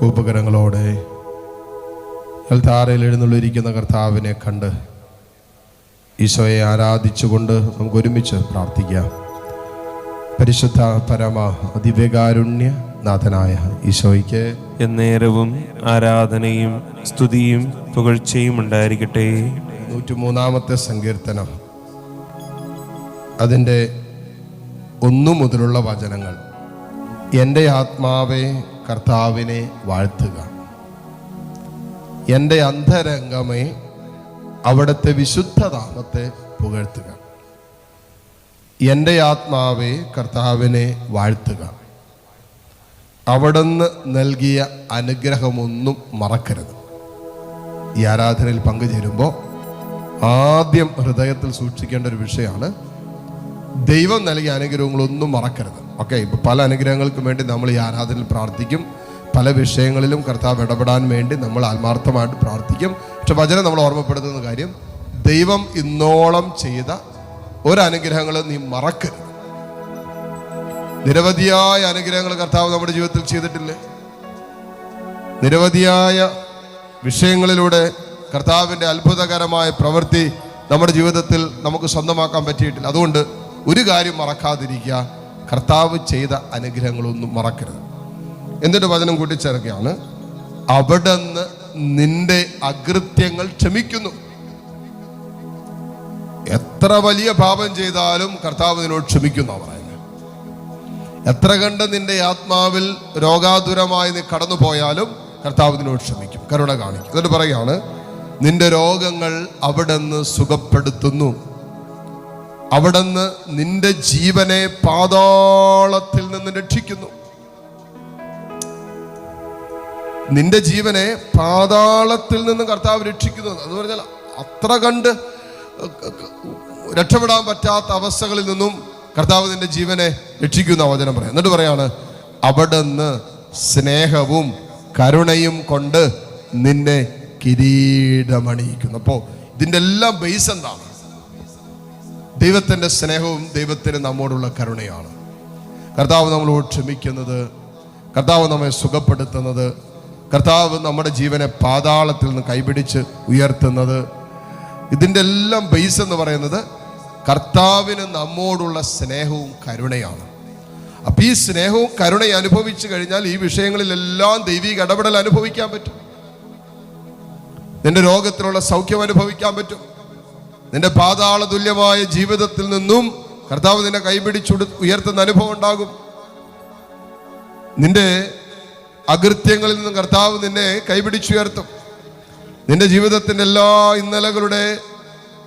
കൂപ്പകരങ്ങളോടെ താരയിൽ എഴുന്നള്ളിരിക്കുന്ന കർത്താവിനെ കണ്ട് ഈശോയെ ആരാധിച്ചുകൊണ്ട് നമുക്ക് ഒരുമിച്ച് പ്രാർത്ഥിക്കാം. പരിശുദ്ധ പരമ അതിവേകാരുണ്യ നാഥനായ ഈശോയ്ക്ക് എന്നേരവും ആരാധനയും സ്തുതിയും പുകഴ്ചയും ഉണ്ടായിരിക്കട്ടെ. നൂറ്റിമൂന്നാമത്തെ സങ്കീർത്തനം. അതിന്റെ ഒന്നു മുതലുള്ള വചനങ്ങൾ. എന്റെ ആത്മാവെ കർത്താവിനെ വാഴ്ത്തുക. എന്റെ അന്തരംഗമേ അവിടുത്തെ വിശുദ്ധനാമത്തെ പുകഴ്ത്തുക. എന്റെ ആത്മാവെ കർത്താവിനെ വാഴ്ത്തുക. അവിടുന്ന് നൽകിയ അനുഗ്രഹമൊന്നും മറക്കരുത്. ഈ ആരാധനയിൽ പങ്കുചേരുമ്പോൾ ആദ്യം ഹൃദയത്തിൽ സൂക്ഷിക്കേണ്ട ഒരു വിഷയമാണ് ദൈവം നൽകിയ അനുഗ്രഹങ്ങളൊന്നും മറക്കരുത്. ഓക്കെ ഇപ്പൊ പല അനുഗ്രഹങ്ങൾക്കും വേണ്ടി നമ്മൾ ഈ ആരാധനയിൽ പ്രാർത്ഥിക്കും. പല വിഷയങ്ങളിലും കർത്താവ് ഇടപെടാൻ വേണ്ടി നമ്മൾ ആത്മാർത്ഥമായിട്ട് പ്രാർത്ഥിക്കും. പക്ഷെ വചനം നമ്മൾ ഓർമ്മപ്പെടുത്തുന്ന കാര്യം ദൈവം ഇന്നോളം ചെയ്ത ഒരനുഗ്രഹങ്ങളും നീ മറക്കരുത്. നിരവധിയായ അനുഗ്രഹങ്ങൾ കർത്താവ് നമ്മുടെ ജീവിതത്തിൽ ചെയ്തിട്ടില്ലേ? നിരവധിയായ വിഷയങ്ങളിലൂടെ കർത്താവിന്റെ അത്ഭുതകരമായ പ്രവൃത്തി നമ്മുടെ ജീവിതത്തിൽ നമുക്ക് സ്വന്തമാക്കാൻ പറ്റിയിട്ടില്ല. അതുകൊണ്ട് ഒരു കാര്യം മറക്കാതിരിക്കുക. കർത്താവ് ചെയ്ത അനുഗ്രഹങ്ങളൊന്നും മറക്കരുത്. എന്നിട്ട് വചനം കൂട്ടിച്ചേർക്കുകയാണ് അവിടുന്ന് നിന്റെ അകൃത്യങ്ങൾ ക്ഷമിക്കുന്നു. എത്ര വലിയ പാപം ചെയ്താലും കർത്താവ് നിന്നോട് ക്ഷമിക്കുന്നു പറയുന്നത്. എത്ര കണ്ട് നിന്റെ ആത്മാവിൽ രോഗാതുരമായി നീ കടന്നു പോയാലും കർത്താവ് നിന്നോട് ക്ഷമിക്കും. കരുണ കാണിക്കും. എന്നിട്ട് പറയാണ് നിന്റെ രോഗങ്ങൾ അവിടുന്ന് സുഖപ്പെടുത്തുന്നു. അവിടുന്ന് നിന്റെ ജീവനെ പാതാളത്തിൽ നിന്ന് രക്ഷിക്കുന്നു. നിന്റെ ജീവനെ പാതാളത്തിൽ നിന്ന് കർത്താവ് രക്ഷിക്കുന്നു. എന്ന് പറഞ്ഞാൽ അത്ര കണ്ട് രക്ഷപ്പെടാൻ പറ്റാത്ത അവസ്ഥകളിൽ നിന്നും കർത്താവ് നിന്റെ ജീവനെ രക്ഷിക്കുന്ന വചനം പറയാം. എന്നിട്ട് പറയാണ് അവിടുന്ന് സ്നേഹവും കരുണയും കൊണ്ട് നിന്നെ കിരീടമണിയിക്കുന്നു. അപ്പോൾ ഇതിന്റെ എല്ലാം ബേസ് എന്താണ്? ദൈവത്തിന്റെ സ്നേഹവും ദൈവത്തിന് നമ്മോടുള്ള കരുണയാണ്. കർത്താവ് നമ്മളോട് ക്ഷമിക്കുന്നത്. കർത്താവ് നമ്മെ സുഖപ്പെടുത്തുന്നത്. കർത്താവ് നമ്മുടെ ജീവനെ പാതാളത്തിൽ നിന്ന് കൈപിടിച്ച് ഉയർത്തുന്നത്. ഇതിന്റെ എല്ലാം ബേസ് എന്ന് പറയുന്നത് കർത്താവിന് നമ്മോടുള്ള സ്നേഹവും കരുണയാണ്. അപ്പം ഈ സ്നേഹവും കരുണയും അനുഭവിച്ചു കഴിഞ്ഞാൽ ഈ വിഷയങ്ങളിലെല്ലാം ദൈവിക ഇടപെടൽ അനുഭവിക്കാൻ പറ്റും. നിന്റെ രോഗത്തിലുള്ള സൗഖ്യം അനുഭവിക്കാൻ പറ്റും. നിന്റെ പാതാള തുല്യമായ ജീവിതത്തിൽ നിന്നും കർത്താവ് നിന്നെ കൈപിടിച്ചു ഉയർത്തുന്ന അനുഭവം ഉണ്ടാകും. നിന്റെ അകൃത്യങ്ങളിൽ നിന്നും കർത്താവ് നിന്നെ കൈപിടിച്ചുയർത്തും നിന്റെ ജീവിതത്തിന്റെ എല്ലാ ഇന്നലകളുടെ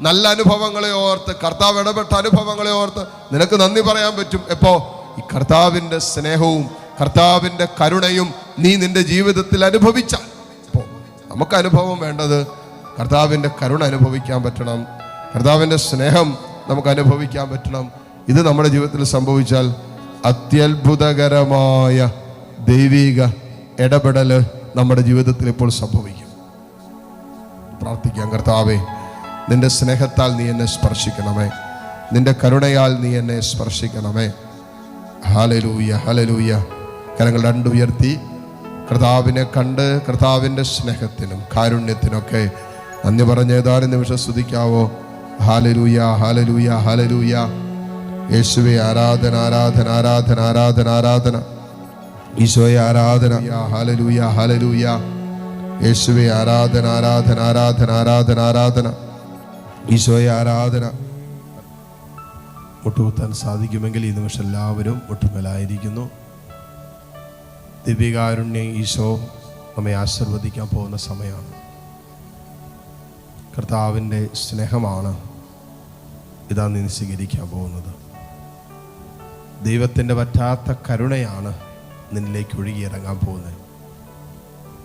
നല്ല അനുഭവങ്ങളെ ഓർത്ത് കർത്താവ് ഇടപെട്ട അനുഭവങ്ങളെ ഓർത്ത് നിനക്ക് നന്ദി പറയാൻ പറ്റും. എപ്പോ? ഈ കർത്താവിന്റെ സ്നേഹവും കർത്താവിന്റെ കരുണയും നീ നിന്റെ ജീവിതത്തിൽ അനുഭവിച്ച നമുക്ക് അനുഭവം വേണ്ടത് കർത്താവിന്റെ കരുണ അനുഭവിക്കാൻ പറ്റണം. കർത്താവിന്റെ സ്നേഹം നമുക്ക് അനുഭവിക്കാൻ പറ്റണം. ഇത് നമ്മുടെ ജീവിതത്തിൽ സംഭവിച്ചാൽ അത്യത്ഭുതകരമായ ദൈവിക ഇടപെടൽ നമ്മുടെ ജീവിതത്തിൽ ഇപ്പോൾ സംഭവിക്കും. പ്രാർത്ഥിക്കാം കർത്താവേ നിന്റെ സ്നേഹത്താൽ നീ എന്നെ സ്പർശിക്കണമേ. നിന്റെ കരുണയാൽ നീ എന്നെ സ്പർശിക്കണമേ. ഹലലൂയ ഹലലൂയ കരങ്ങൾ രണ്ടുയർത്തി കർത്താവിനെ കണ്ട് കർത്താവിന്റെ സ്നേഹത്തിനും കാരുണ്യത്തിനൊക്കെ നന്ദി പറഞ്ഞ ഏതാനും നിമിഷം സ്തുതിക്കാവോ? ഹാലലൂയ ഹാലലൂയ ഹാലലൂയ യേശുവെ ആരാധന ആരാധന ആരാധന ആരാധന ആരാധന. ഈശോയെ ആരാധന. ഹാലലൂയ ഹാലലൂയ യേശുവെ ആരാധന ആരാധന ആരാധന ആരാധന ആരാധന. ഈശോയെ ആരാധന. മുട്ടുകുത്താൻ സാധിക്കുമെങ്കിൽ ഈ നിമിഷം എല്ലാവരും ഒട്ടുമേലായിരിക്കുന്നു. ദിവ്യകാരുണ്യ ഈശോ നമ്മെ ആശീർവദിക്കാൻ പോകുന്ന സമയമാണ്. കർത്താവിന്റെ സ്നേഹമാണ്. ഇതാ നീ സ്വീകരിക്കാൻ പോകുന്നത്. ദൈവത്തിന്റെ പറ്റാത്ത കരുണയാണ് നിന്നിലേക്ക് ഒഴുകിയിറങ്ങാൻ പോകുന്നത്.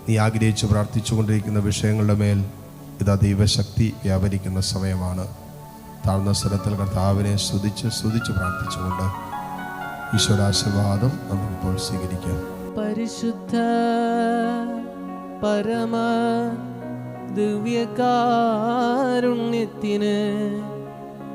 നീ ആഗ്രഹിച്ച് പ്രാർത്ഥിച്ചുകൊണ്ടിരിക്കുന്ന വിഷയങ്ങളുടെ മേൽ ഇതാ ദൈവശക്തി വ്യാപരിക്കുന്ന സമയമാണ്. താഴ്ന്ന സ്ഥലത്തിൽ കർത്താവിനെ സ്തുതിച്ച് സ്തുതിച്ച് പ്രാർത്ഥിച്ചുകൊണ്ട് ഈശ്വരാശീർവാദം നമുക്കിപ്പോൾ സ്വീകരിക്കാം. പരിശുദ്ധ പരമ ദിവ്യകാരുണ്യത്തിന്